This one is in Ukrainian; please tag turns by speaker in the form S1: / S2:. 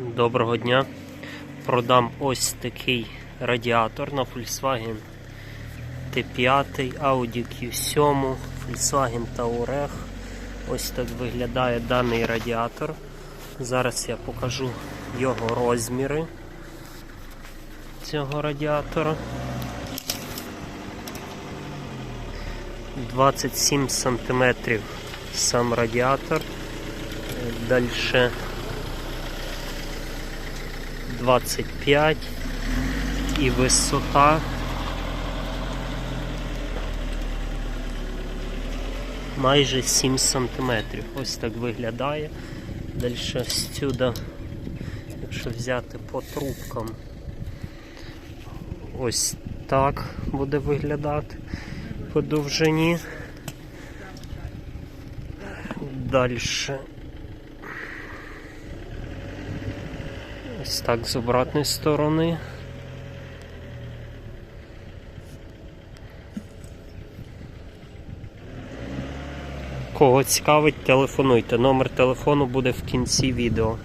S1: Доброго дня. Продам ось такий радіатор на Volkswagen T5, Audi Q7, Volkswagen Touareg. Ось так виглядає даний радіатор. Зараз я покажу його розміри цього радіатора. 27 см сам радіатор. Далі 25 і висота майже 7 сантиметрів. Ось так виглядає. Далі сюди, якщо взяти по трубкам, ось так буде виглядати по довжині. Далі Ось так з обратної сторони. Кого цікавить, телефонуйте. Номер телефону буде в кінці відео.